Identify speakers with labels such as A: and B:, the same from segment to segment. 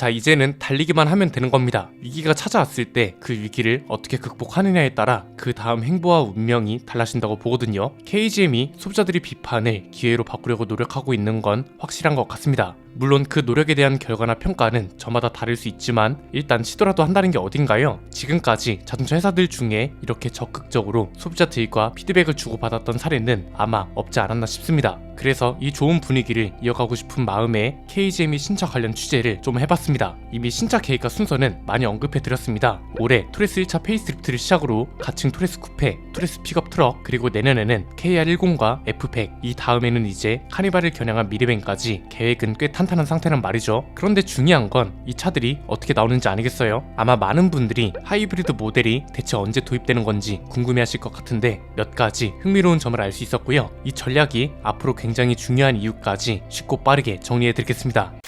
A: 자 이제는 달리기만 하면 되는 겁니다. 위기가 찾아왔을 때 그 위기를 어떻게 극복하느냐에 따라 그 다음 행보와 운명이 달라진다고 보거든요. KGM이 소비자들이 비판을 기회로 바꾸려고 노력하고 있는 건 확실한 것 같습니다. 물론 그 노력에 대한 결과나 평가는 저마다 다를 수 있지만 일단 시도라도 한다는 게 어딘가요? 지금까지 자동차 회사들 중에 이렇게 적극적으로 소비자 들과 피드백을 주고받았던 사례는 아마 없지 않았나 싶습니다. 그래서 이 좋은 분위기를 이어가고 싶은 마음에 KGM이 신차 관련 취재를 좀 해봤습니다. 이미 신차 계획과 순서는 많이 언급해드렸습니다. 올해 토레스 1차 페이스리프트를 시작으로 가칭 토레스 쿠페, 토레스 픽업 트럭, 그리고 내년에는 KR10과 F100, 이 다음에는 이제 카니발을 겨냥한 미니밴까지 계획은 꽤 탄탄한 상태란 말이죠. 그런데 중요한 건 이 차들이 어떻게 나오는지 아니겠어요? 아마 많은 분들이 하이브리드 모델이 대체 언제 도입되는 건지 궁금해하실 것 같은데 몇 가지 흥미로운 점을 알 수 있었고요. 이 전략이 앞으로 굉장히 중요한 이유까지 쉽고 빠르게 정리해드리겠습니다.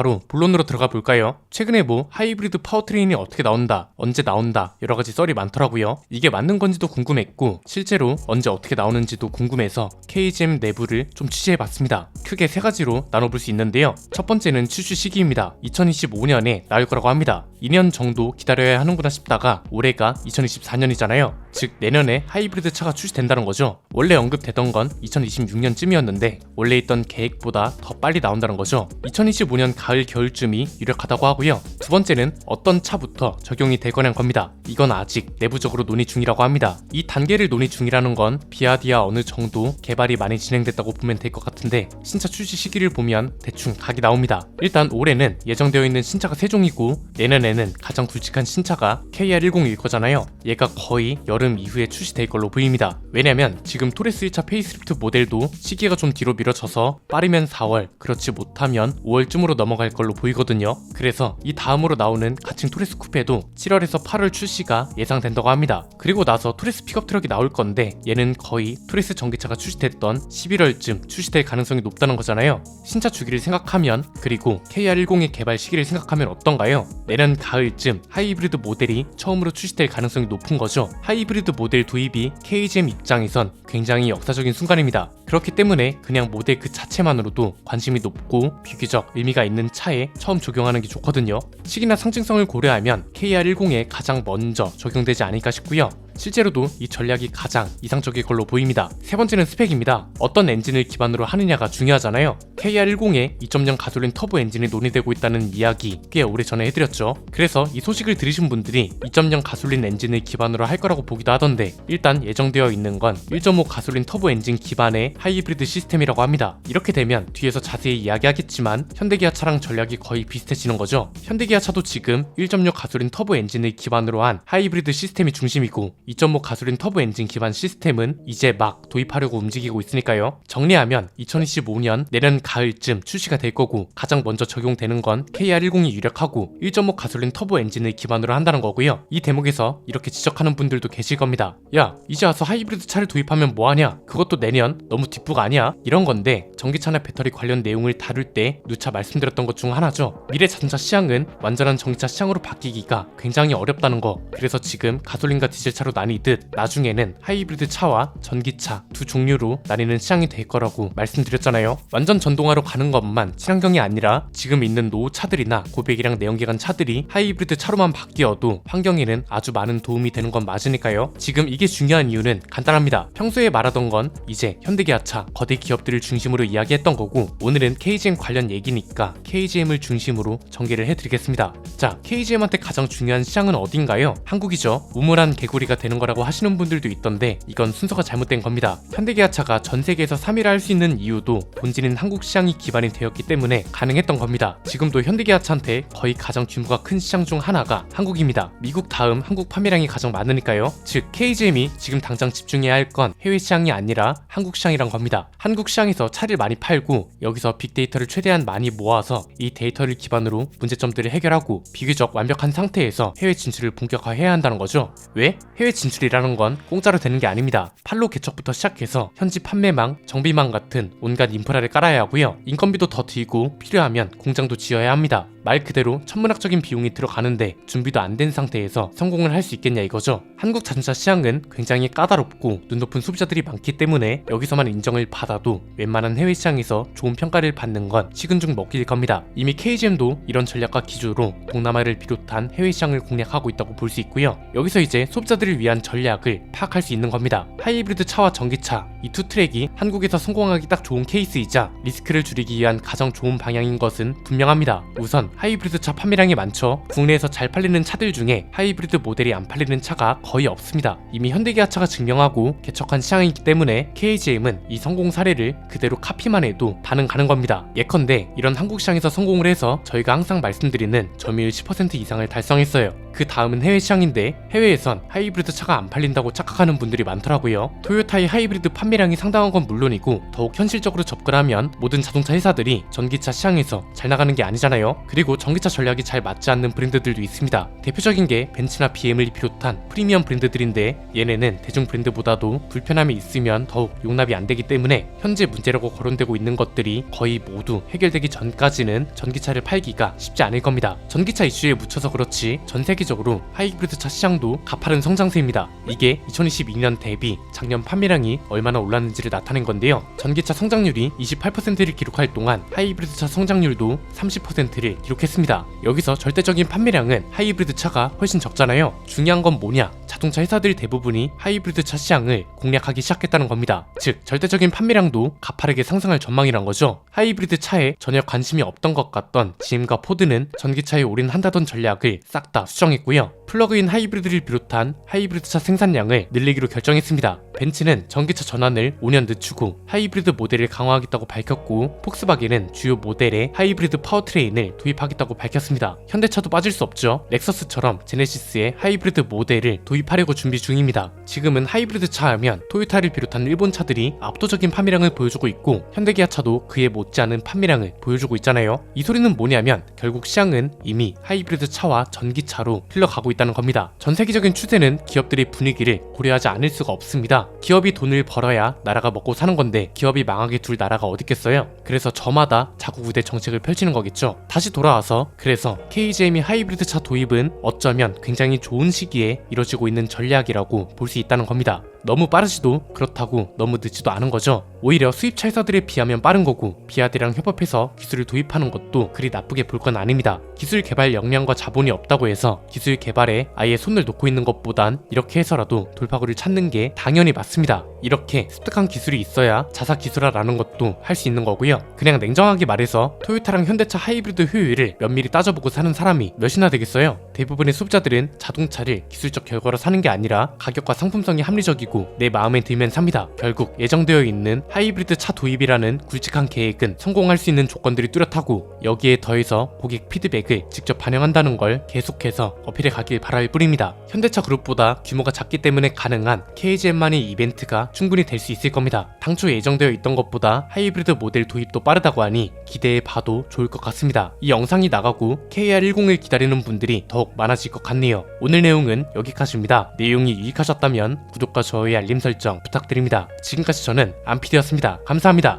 A: 바로 본론으로 들어가 볼까요? 최근에 뭐 하이브리드 파워트레인이 어떻게 나온다, 언제 나온다 여러 가지 썰이 많더라고요. 이게 맞는 건지도 궁금했고 실제로 언제 어떻게 나오는지도 궁금해서 KGM 내부를 좀 취재해 봤습니다. 크게 세 가지로 나눠볼 수 있는데요. 첫 번째는 출시 시기입니다. 2025년에 나올 거라고 합니다. 2년 정도 기다려야 하는구나 싶다가 올해가 2024년이잖아요. 즉 내년에 하이브리드 차가 출시된다는 거죠. 원래 언급되던 건 2026년쯤이었는데 원래 있던 계획보다 더 빨리 나온다는 거죠. 2025년 가을 겨울쯤이 유력하다고 하고요. 두 번째는 어떤 차부터 적용이 될 거냐는 겁니다. 이건 아직 내부적으로 논의 중이라고 합니다. 이 단계를 논의 중이라는 건 비아디아 어느 정도 개발이 많이 진행됐다고 보면 될 것 같은데 신차 출시 시기를 보면 대충 각이 나옵니다. 일단 올해는 예정되어 있는 신차가 세 종이고 내년에는 가장 굵직한 신차가 KR10일 거잖아요. 얘가 거의 여름 이후에 출시될 걸로 보입니다. 왜냐면 지금 토레스 1차 페이스리프트 모델도 시기가 좀 뒤로 미뤄져서 빠르면 4월, 그렇지 못하면 5월쯤으로 넘어 갈 걸로 보이거든요. 그래서 이 다음으로 나오는 가칭 토레스 쿠페도 7월에서 8월 출시가 예상된다고 합니다. 그리고 나서 토레스 픽업 트럭이 나올 건데 얘는 거의 토레스 전기차가 출시됐던 11월쯤 출시될 가능성이 높다는 거잖아요. 신차 주기를 생각하면 그리고 KR10의 개발 시기를 생각하면 어떤가요? 내년 가을쯤 하이브리드 모델이 처음으로 출시될 가능성이 높은 거죠. 하이브리드 모델 도입이 KGM 입장에선 굉장히 역사적인 순간입니다. 그렇기 때문에 그냥 모델 그 자체만으로도 관심이 높고 비교적 의미가 있는 차에 처음 적용하는 게 좋거든요. 시기나 상징성을 고려하면 KR10에 가장 먼저 적용되지 않을까 싶고요. 실제로도 이 전략이 가장 이상적일 걸로 보입니다. 세 번째는 스펙입니다. 어떤 엔진을 기반으로 하느냐가 중요하잖아요. KR10에 2.0 가솔린 터보 엔진이 논의되고 있다는 이야기 꽤 오래 전에 해드렸죠. 그래서 이 소식을 들으신 분들이 2.0 가솔린 엔진을 기반으로 할 거라고 보기도 하던데 일단 예정되어 있는 건 1.5 가솔린 터보 엔진 기반의 하이브리드 시스템이라고 합니다. 이렇게 되면 뒤에서 자세히 이야기하겠지만 현대기아 차랑 전략이 거의 비슷해지는 거죠. 현대기아 차도 지금 1.6 가솔린 터보 엔진을 기반으로 한 하이브리드 시스템이 중심이고 2.5 가솔린 터보 엔진 기반 시스템은 이제 막 도입하려고 움직이고 있으니까요. 정리하면 2025년 내년 가을쯤 출시가 될 거고 가장 먼저 적용되는 건 KR10이 유력하고 1.5 가솔린 터보 엔진을 기반으로 한다는 거고요. 이 대목에서 이렇게 지적하는 분들도 계실 겁니다. 야, 이제 와서 하이브리드 차를 도입하면 뭐하냐? 그것도 내년 너무 뒷부가 아니야? 이런 건데 전기차나 배터리 관련 내용을 다룰 때 누차 말씀드렸던 것 중 하나죠. 미래 자동차 시장은 완전한 전기차 시장으로 바뀌기가 굉장히 어렵다는 거. 그래서 지금 가솔린과 디젤 차로 나뉘듯 나중에는 하이브리드 차와 전기차 두 종류로 나뉘는 시장이 될 거라고 말씀드렸잖아요. 완전 전동화로 가는 것만 친환경이 아니라 지금 있는 노후 차들이나 고배기량 내연기관 차들이 하이브리드 차로만 바뀌어도 환경에는 아주 많은 도움이 되는 건 맞으니까요. 지금 이게 중요한 이유는 간단합니다. 평소에 말하던 건 이제 현대기아차 거대 기업들을 중심으로 이야기했던 거고 오늘은 KGM 관련 얘기니까 KGM을 중심으로 전개를 해드리겠습니다. 자, KGM한테 가장 중요한 시장은 어딘가요? 한국이죠. 우물한 개구리가 되는 거라고 하시는 분들도 있던데 이건 순서가 잘못된 겁니다. 현대기아차가 전 세계에서 3위를 할 수 있는 이유도 본질인 한국 시장이 기반이 되었기 때문에 가능했던 겁니다. 지금도 현대기아차한테 거의 가장 규모가 큰 시장 중 하나가 한국입니다. 미국 다음 한국 판매량이 가장 많으니까요. 즉 KGM이 지금 당장 집중해야 할 건 해외 시장이 아니라 한국 시장이란 겁니다. 한국 시장에서 차를 많이 팔고 여기서 빅데이터를 최대한 많이 모아서 이 데이터를 기반으로 문제점들을 해결하고 비교적 완벽한 상태에서 해외 진출을 본격화해야 한다는 거죠. 왜? 해외 해외 진출이라는 건 공짜로 되는 게 아닙니다. 판로 개척부터 시작해서 현지 판매망, 정비망 같은 온갖 인프라를 깔아야 하고요. 인건비도 더 들고 필요하면 공장도 지어야 합니다. 말 그대로 천문학적인 비용이 들어가는데 준비도 안 된 상태에서 성공을 할 수 있겠냐 이거죠. 한국 자동차 시장은 굉장히 까다롭고 눈 높은 소비자들이 많기 때문에 여기서만 인정을 받아도 웬만한 해외 시장에서 좋은 평가를 받는 건 식은 죽 먹기일 겁니다. 이미 KGM도 이런 전략과 기조로 동남아를 비롯한 해외 시장을 공략하고 있다고 볼 수 있고요. 여기서 이제 소비자들을 위한 전략을 파악할 수 있는 겁니다. 하이브리드 차와 전기차 이 투 트랙이 한국에서 성공하기 딱 좋은 케이스이자 리스크를 줄이기 위한 가장 좋은 방향인 것은 분명합니다. 우선 하이브리드 차 판매량이 많죠. 국내에서 잘 팔리는 차들 중에 하이브리드 모델이 안 팔리는 차가 거의 없습니다. 이미 현대기아차가 증명하고 개척한 시장이기 때문에 KGM은 이 성공 사례를 그대로 카피만 해도 반응 가는 겁니다. 예컨대 이런 한국 시장에서 성공을 해서 저희가 항상 말씀드리는 점유율 10% 이상을 달성했어요. 그 다음은 해외 시장인데 해외에선 하이브리드 차가 안 팔린다고 착각하는 분들이 많더라고요. 토요타의 하이브리드 판매량이 상당한 건 물론이고 더욱 현실적으로 접근하면 모든 자동차 회사들이 전기차 시장에서 잘 나가는 게 아니잖아요. 그리고 전기차 전략이 잘 맞지 않는 브랜드들도 있습니다. 대표적인 게 벤츠나 BM을 비롯한 프리미엄 브랜드들인데 얘네는 대중 브랜드보다도 불편함이 있으면 더욱 용납이 안 되기 때문에 현재 문제라고 거론되고 있는 것들이 거의 모두 해결되기 전까지는 전기차를 팔기가 쉽지 않을 겁니다. 전기차 이슈에 묻혀서 그렇지 전 세계 적으로 하이브리드 차 시장도 가파른 성장세입니다. 이게 2022년 대비 작년 판매량이 얼마나 올랐는지를 나타낸 건데요. 전기차 성장률이 28%를 기록할 동안 하이브리드 차 성장률도 30%를 기록했습니다. 여기서 절대적인 판매량은 하이브리드 차가 훨씬 적잖아요. 중요한 건 뭐냐? 자동차 회사들 대부분이 하이브리드 차 시장을 공략하기 시작했다는 겁니다. 즉, 절대적인 판매량도 가파르게 상승할 전망이란 거죠. 하이브리드 차에 전혀 관심이 없던 것 같던 GM과 포드는 전기차에 올인한다던 전략을 싹 다 수정했고요. 플러그인 하이브리드를 비롯한 하이브리드 차 생산량을 늘리기로 결정했습니다. 벤츠는 전기차 전환을 5년 늦추고 하이브리드 모델을 강화하겠다고 밝혔고 폭스바겐은 주요 모델에 하이브리드 파워트레인을 도입하겠다고 밝혔습니다. 현대차도 빠질 수 없죠. 렉서스처럼 제네시스의 하이브리드 모델을 도입하려고 준비 중입니다. 지금은 하이브리드 차 하면 토요타를 비롯한 일본 차들이 압도적인 판매량을 보여주고 있고 현대기아 차도 그에 못지않은 판매량을 보여주고 있잖아요. 이 소리는 뭐냐면 결국 시장은 이미 하이브리드 차와 전기차로 흘러가고 있다 는 겁니다. 전 세계적인 추세는 기업들의 분위기를 고려하지 않을 수가 없습니다. 기업이 돈을 벌어야 나라가 먹고 사는 건데 기업이 망하게 둘 나라가 어딨겠어요? 그래서 저마다 자국 우대 정책을 펼치는 거겠죠. 다시 돌아와서 그래서 KGM이 하이브리드 차 도입은 어쩌면 굉장히 좋은 시기에 이뤄지고 있는 전략이라고 볼 수 있다는 겁니다. 너무 빠르지도 그렇다고 너무 늦지도 않은 거죠. 오히려 수입차 회사들에 비하면 빠른 거고 비아드랑 협업해서 기술을 도입하는 것도 그리 나쁘게 볼 건 아닙니다. 기술 개발 역량과 자본이 없다고 해서 기술 개발에 아예 손을 놓고 있는 것보단 이렇게 해서라도 돌파구를 찾는 게 당연히 맞습니다. 이렇게 습득한 기술이 있어야 자사 기술화라는 것도 할 수 있는 거고요. 그냥 냉정하게 말해서 토요타랑 현대차 하이브리드 효율을 면밀히 따져보고 사는 사람이 몇이나 되겠어요? 대부분의 소비자들은 자동차를 기술적 결과로 사는 게 아니라 가격과 상품성이 합리적이고 내 마음에 들면 삽니다. 결국 예정되어 있는 하이브리드 차 도입이라는 굵직한 계획은 성공할 수 있는 조건들이 뚜렷하고 여기에 더해서 고객 피드백을 직접 반영한다는 걸 계속해서 어필해 가길 바랄 뿐입니다. 현대차 그룹보다 규모가 작기 때문에 가능한 KGM만의 이벤트가 충분히 될 수 있을 겁니다. 당초 예정되어 있던 것보다 하이브리드 모델 도입도 빠르다고 하니 기대해 봐도 좋을 것 같습니다. 이 영상이 나가고 KR10을 기다리는 분들이 더욱 많아질 것 같네요. 오늘 내용은 여기까지입니다. 내용이 유익하셨다면 구독과 좋아요 알림 설정 부탁드립니다. 지금까지 저는 안피디였습니다. 감사합니다.